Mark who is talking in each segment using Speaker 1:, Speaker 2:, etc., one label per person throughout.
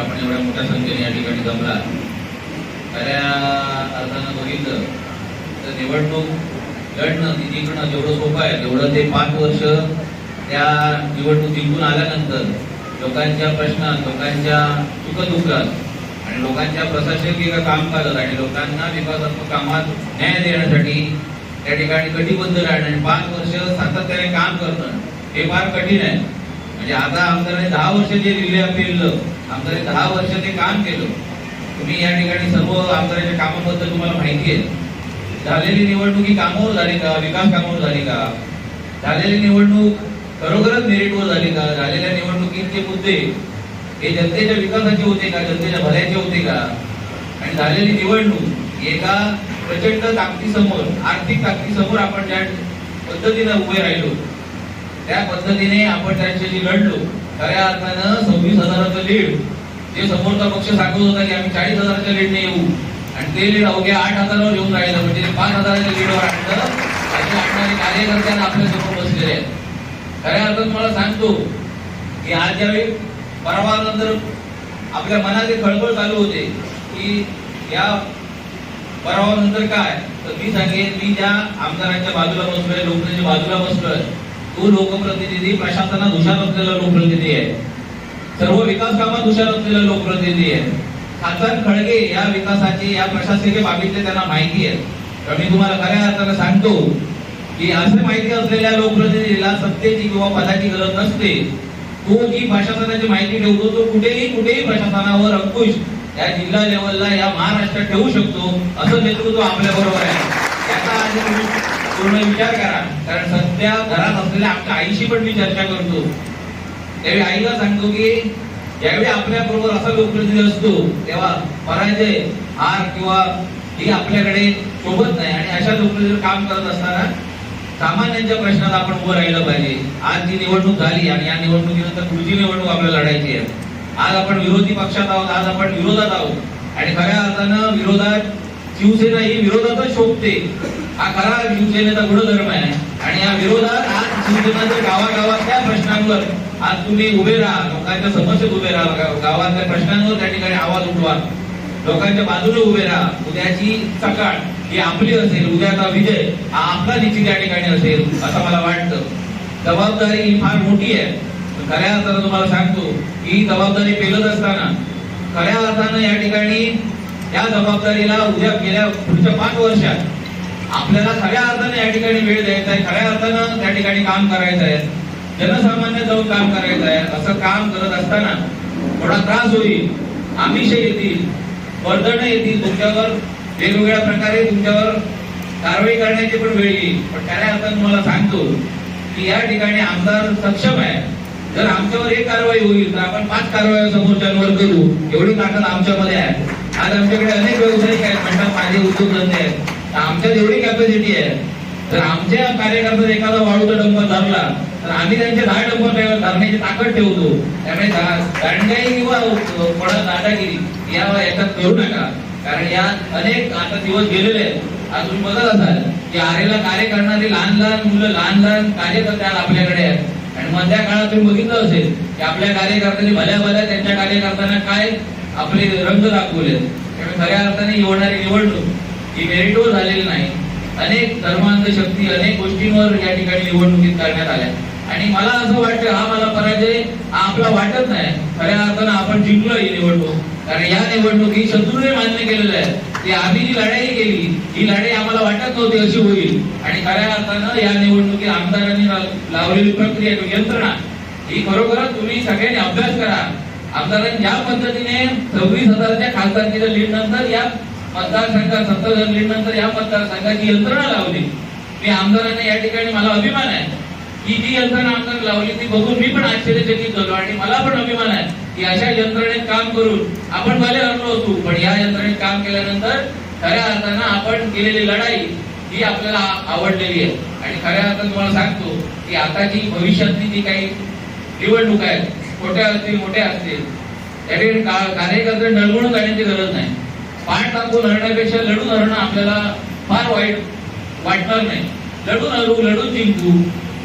Speaker 1: आपण एवढ्या मोठ्या संख्येने या ठिकाणी जमला. खऱ्या अर्थानं बघितलं तर निवडणूक लढणं ती जिंकणं जेवढं सोपं आहे तेवढं ते पाच वर्ष त्या निवडणूक जिंकून आल्यानंतर लोकांच्या प्रश्नात लोकांच्या सुखदुःखात आणि लोकांच्या प्रशासकीय कामकाजात आणि लोकांना विकासात्मक कामात न्याय देण्यासाठी त्या ठिकाणी कटिबद्ध राहणं आणि पाच वर्ष सातत्याने काम करणं हे फार कठीण आहे. म्हणजे आता आमदाराने दहा वर्ष जे लिहिले पेरलं आमदाराने दहा वर्ष ते काम केलं. तुम्ही या ठिकाणी सर्व आमदाराच्या कामाबद्दल तुम्हाला माहिती आहे. झालेली निवडणुकी कामावर झाली का? विकास कामावर झाली का? झालेली निवडणूक खरोखरच मेरिटवर झाली का? झालेल्या निवडणुकीचे मुद्दे हे जनतेच्या विकासाचे होते का? जनतेच्या भल्याचे होते का? आणि झालेली निवडणूक एका प्रचंड ताकदीसमोर आर्थिक ताकदीसमोर आपण ज्या पद्धतीने उभे राहिलो त्या पद्धतीने आपण त्यांच्याशी लढलो. खऱ्या अर्थानं सव्वीस हजाराचं लीड. जे समोरचा पक्ष सांगत होता की आम्ही चाळीस हजाराच्या लीडने येऊ. आणि ते लीड अवघ्या आठ हजारावर येऊन राहिलं. म्हणजे पाच हजाराच्या लीडवर आणलं. असे आणणारे कार्यकर्त्यांना आपल्यासमोर बसलेले आहेत. खऱ्या अर्थात मला सांगतो की आज ज्यावेळी परवानंतर आपल्या मनात खळबळ चालू होते की या परवानंतर काय? तर मी सांगेन मी ज्या आमदारांच्या बाजूला बसलोय लोकांच्या बाजूला बसलोय तो लोकप्रतिनिधी प्रशासनात हुशार असलेला लोकप्रतिनिधी आहे. सर्व विकास कामात हुशार असलेला लोकप्रतिनिधी आहे. खासदार खळगे या विकासाची या प्रशासकीय बाबीतले त्यांना माहिती आहे. तर मी तुम्हाला खऱ्या अर्थानं सांगतो की असे माहिती असलेल्या लोकप्रतिनिधीला सत्तेची किंवा पदाची गरज नसते. तो जी प्रशासनाची माहिती ठेवतो तो कुठेही कुठेही प्रशासनावर अंकुश या जिल्हा लेवलला या महाराष्ट्रात ठेवू शकतो असं नेतृत्व आपल्या बरोबर आहे. त्याचा आज पूर्ण विचार करा. कारण सध्या घरात असलेल्या आपल्या आईशी पण मी चर्चा करतो. त्यावेळी आईला सांगतो की ज्यावेळी आपल्या बरोबर असा लोकप्रतिनिधी असतो तेव्हा पराजय हार किंवा ही आपल्याकडे शोभत नाही. आणि अशा लोकप्रतिनिधी काम करत असताना सामान्यांच्या प्रश्नात आपण उभं राहिलं पाहिजे. आज जी निवडणूक झाली आणि या निवडणुकीनंतर पुढची निवडणूक आपल्याला लढायची आहे. आज आपण विरोधी पक्षात आहोत आज आपण विरोधात आहोत. आणि खऱ्या अर्थानं विरोधात शिवसेना ही विरोधातच शोभते. हा खरा शिवसेनेचा गुणधर्म आहे. आणि या विरोधात आज शिवसेनाच्या गावागावातल्या प्रश्नांवर आज तुम्ही उभे राहा. लोकांच्या समस्येत उभे राहा. गावातल्या प्रश्नांवर त्या ठिकाणी आवाज उठवा. लोकांच्या बाजूने उभे राहा. उद्याची सकाळ ही आपली असेल. उद्याचा विजय हा आपला निश्चित या ठिकाणी असेल असं मला वाटतं. जबाबदारी ही फार मोठी आहे. खऱ्या अर्थानं तुम्हाला सांगतो ही जबाबदारी पेलत असताना खऱ्या अर्थानं या ठिकाणी या जबाबदारीला उद्या गेल्या पुढच्या पाच वर्षात आपल्याला खऱ्या अर्थाने या ठिकाणी वेळ द्यायचा आहे. खऱ्या अर्थानं त्या ठिकाणी काम करायचं आहे. जनसामान्य जाऊन काम करायचं आहे. असं काम करत असताना थोडा त्रास होईल आमिष येतील वर्धन येतील तुमच्यावर वेगवेगळ्या प्रकारे तुमच्यावर कारवाई करण्याची पण वेळ येईल. पण खऱ्या अर्थानं तुम्हाला सांगतो की या ठिकाणी आमदार सक्षम आहे. जर आमच्यावर एक कारवाई होईल तर आपण पाच कारवाई समोरच्यांवर करू. एवढी ताकद आमच्यामध्ये आहे. आज आमच्याकडे अनेक व्यावसायिक आहेत म्हणतात माझे उद्योगधंदे आहेत. तर आमच्यात एवढी कॅपॅसिटी आहे. तर आमच्या कार्यकर्त्यात एखादा वाळूचा डंपर धरला तर आम्ही त्यांचे दहा डंपर धरण्याची ताकद ठेवतो. त्यामुळे दांडाई किंवा कोणा दादागिरी या याच्यात करू नका. कारण या अनेक आता दिवस गेलेले आहेत. आज तुम्ही बघत असाल की आरेला कार्य करणारी लहान लहान मुलं लहान लहान कार्यकर्ते आज आपल्याकडे आहेत. आणि मधल्या काळात तुम्ही बघितलं असेल की आपल्या कार्यकर्त्यांनी भल्या भल्या त्यांच्या कार्यकर्त्यांना काय आपले रंग दाखवले त्यामुळे खऱ्या अर्थाने ही निवडणूक ही मेरिटवर झालेली नाही. अनेक धर्मांध शक्ती अनेक गोष्टींवर या ठिकाणी निवडणुकीत करण्यात आल्या. आणि मला असं वाटतं हा मला पराजय आपला वाटत नाही. खऱ्या अर्थानं आपण जिंकलो ही निवडणूक. कारण या निवडणूक शत्रूने मान्य केलेलं आहे. ते आम्ही जी लढाई केली ही लढाई आम्हाला वाटत नव्हती अशी होईल. आणि खऱ्या अर्थानं या निवडणुकीत आमदारांनी लावलेली प्रक्रिया यंत्रणा ही खरोखरच तुम्ही सगळ्यांनी अभ्यास करा. आमदारांनी ज्या पद्धतीने सव्वीस हजाराच्या खासदारकीच्या लीड नंतर या मतदारसंघात सत्ता हजार नंतर या मतदारसंघाची यंत्रणा लावली. मी आमदारांना या ठिकाणी मला अभिमान आहे. ही जी यंत्रणा आमदार लावली ती बघून मी पण आश्चर्यचकित झालो आणि मला पण अभिमान आहे की अशा यंत्रणेत काम करून आपण भले हरलो होतो पण या यंत्रणेत काम केल्यानंतर खऱ्या अर्थानं आपण केलेली लढाई ही आपल्याला आवडलेली आहे. आणि खऱ्या अर्थानं तुम्हाला सांगतो की आताची भविष्यातली जी काही निवडणूक आहेत छोट्या असतील मोठ्या असतील त्या ठिकाणी कार्यकर्ते नळगुण जाण्याची गरज नाही. पाठ टाकून हरण्यापेक्षा लढून हरणं आपल्याला फार वाईट वाटणार नाही. लढून हरू लढून जिंकू.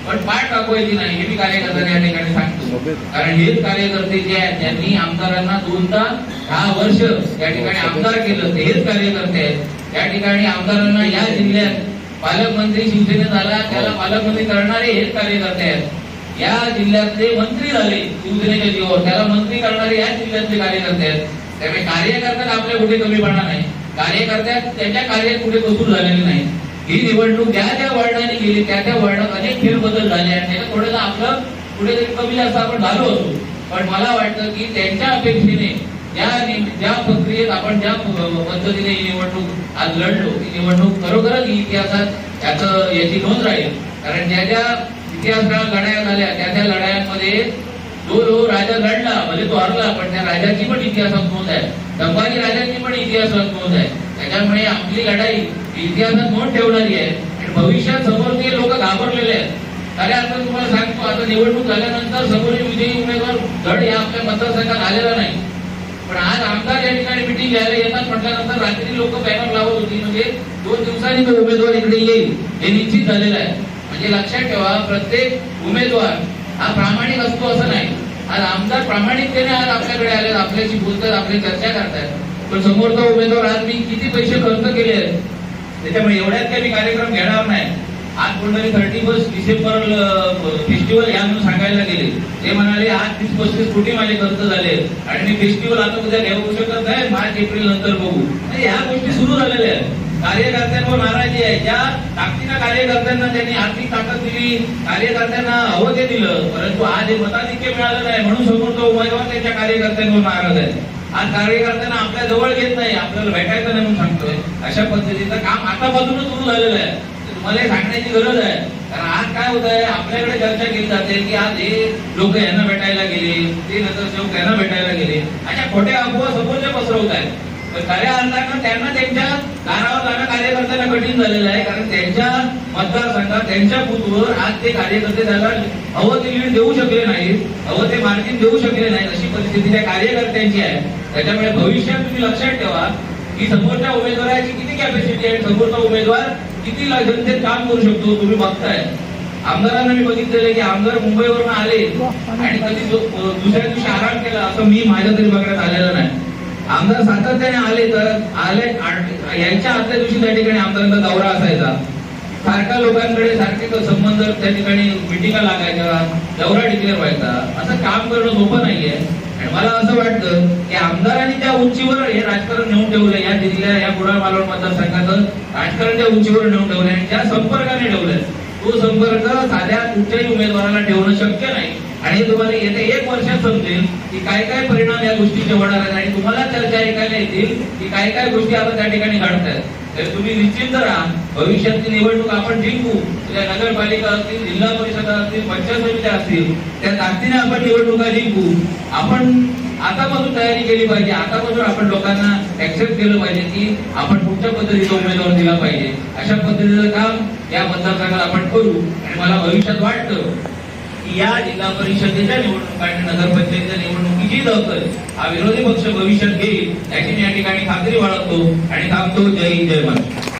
Speaker 1: पण पाठ दाखवायची नाही हे मी कार्यकर्त्यांना या ठिकाणी सांगतो. कारण हेच कार्यकर्ते जे आहेत त्यांनी आमदारांना दोनदा दहा वर्ष या ठिकाणी आमदार केलं ते हेच कार्यकर्ते आहेत. या ठिकाणी आमदारांना या जिल्ह्यात पालकमंत्री शिवसेनेत आला त्याला पालकमंत्री करणारे हेच कार्यकर्ते आहेत. या जिल्ह्यातले मंत्री झाले शिवसेनेच्या जीवावर त्याला मंत्री करणारे या जिल्ह्यातले कार्यकर्ते आहेत. त्यामुळे कार्यकर्त्यात आपल्या कुठे कमीपणा नाही. कार्यकर्त्यात त्याच्या कार्यात कुठे कसूर झालेली नाही. ही निवडणूक ज्या ज्या वर्णाने गेली त्या त्या वर्णात अनेक फेरबदल झाले आणि त्याच्यात थोडंसं आपलं कुठेतरी कमी जास्त आपण झालो असू. पण मला वाटतं की त्यांच्या अपेक्षेने ज्या ज्या प्रक्रियेत आपण ज्या पद्धतीने ही निवडणूक आज लढलो ही निवडणूक खरोखरच इतिहासात याचं याची नोंद राहील. कारण ज्या ज्या इतिहास लढाया झाल्या त्या त्या लढायांमध्ये जो जो राजा लढला भले तो हरला पण त्या राजाची पण इतिहासात नोंद आहे. संभाजी राजांची पण इतिहासात नोंद आहे. त्याच्यामुळे आपली लढाई इतिहासात नोंद ठेवणारी आहे. आणि भविष्यात समोर ते लोक घाबरलेले आहेत. अरे आता तुम्हाला सांगतो आता निवडणूक झाल्यानंतर समोरील विजयी उमेदवार धड या आपल्या मतदारसंघात आलेला नाही. पण आज आमदार या ठिकाणी मिटिंग घ्यायला येतात म्हटल्यानंतर रात्री लोक बॅनर लावत होती. म्हणजे दोन दिवसांनी तो उमेदवार इकडे येईल हे निश्चित झालेलं आहे. म्हणजे लक्षात ठेवा प्रत्येक उमेदवार हा प्रामाणिक असतो असं नाही. आज आमदार प्रामाणिकतेने आज आपल्याकडे आले आपल्याशी बोलतात आपली चर्चा करतात पण समोरचा उमेदवार आज मी किती पैसे खर्च केले आहेत त्याच्यामुळे एवढ्यात काही मी कार्यक्रम घेणार नाही. आज कोणतरी थर्टी फर्स्ट डिसेंबर फेस्टिवल या म्हणून सांगायला गेले. ते म्हणाले आज तीस पस्तीस कोटी माझे खर्च झाले आणि मी फेस्टिवल आता उद्या घेऊ शकत नाही मार्च एप्रिल नंतर बघू. म्हणजे ह्या गोष्टी सुरू झालेल्या आहेत. कार्यकर्त्यांवर नाराजी आहे. ज्या ताकदीनं कार्यकर्त्यांना त्यांनी आर्थिक ताकद दिली कार्यकर्त्यांना हवं परंतु आज हे मताधिक्य मिळालं नाही म्हणून समोरचा उमेदवार त्यांच्या कार्यकर्त्यांवर नाराज आहे आज कार्यकर्त्यांना आपल्या जवळ घेत नाही. आपल्याला भेटायचं नाही म्हणून सांगतोय. अशा पद्धतीचं काम आतापासूनच सुरू झालेलं आहे. तुम्हाला हे सांगण्याची गरज आहे. कारण आज काय होत आहे? आपल्याकडे चर्चा केली जाते की आज हे लोक यांना भेटायला गेले ते नगरसेवक यांना भेटायला गेले. अशा खोट्या अफवा समोरच्या पसरवत आहेत. खऱ्या अर्थानं त्यांना त्यांच्या दारावर जाणं कार्यकर्त्यांना कठीण झालेलं आहे. कारण त्यांच्या मतदारसंघात त्यांच्या बूथवर आज ते कार्यकर्ते त्याला हवं ते लीड देऊ शकले नाहीत हवं ते मार्जिन देऊ शकले नाहीत अशी परिस्थिती त्या कार्यकर्त्यांची आहे. त्याच्यामुळे भविष्यात तुम्ही लक्षात ठेवा की समोरच्या उमेदवाराची किती कॅपॅसिटी आहे समोरचा उमेदवार किती जनतेत काम करू शकतो तुम्ही बघताय. आमदारांना मी बघितलेलं की आमदार मुंबईवरून आले आणि कधी दुसऱ्या दिवशी आराम केला असं मी माझ्या तरी बघण्यात आलेलं आमदार सातत्याने आले तर आले यांच्या आदल्या दिवशी त्या ठिकाणी आमदारांचा दौरा असायचा. सारख्या लोकांकडे सारखे संबंध त्या ठिकाणी मिटिंगा लागायच्या दौरा डिक्लेअर व्हायचा. असं काम करणं सोपं नाहीये. आणि मला असं वाटतं की आमदारांनी त्या उंचीवर हे राजकारण नेऊन ठेवलं या जिल्ह्या या कुडाळ मालवण मतदारसंघाचं राजकारण त्या उंचीवर नेऊन ठेवलं आणि ज्या संपर्काने ठेवलंय तो संपर्क साध्या कुठच्याही उमेदवाराला ठेवणं शक्य नाही. आणि तुम्हाला येत्या एक वर्षात समजेल की काय काय परिणाम या गोष्टीचे होणार आहेत आणि तुम्हाला चर्चा ऐकायला येतील की काय काय गोष्टी आपण त्या ठिकाणी घडत तर तुम्ही निश्चिंत राहा. भविष्यातली निवडणूक आपण जिंकू. त्या नगरपालिका असतील जिल्हा परिषदा असतील पंचायत समित्या असतील त्या ताकदीने आपण निवडणुका जिंकू. आपण आतापासून तयारी केली पाहिजे. आतापासून आपण लोकांना ऍक्सेप्ट केलं पाहिजे की आपण कुठच्या पद्धतीचा उमेदवार दिला पाहिजे. अशा पद्धतीचं काम या मतदारसंघात आपण करू. आणि मला भविष्यात वाटतं की या जिल्हा परिषदेच्या निवडणूक आणि नगरपंचायतच्या निवडणुकीची दखल हा विरोधी पक्ष भविष्यात घेईल याची मी या ठिकाणी खात्री बाळगतो आणि थांबतो. जय हिंद जय महाराष्ट्र.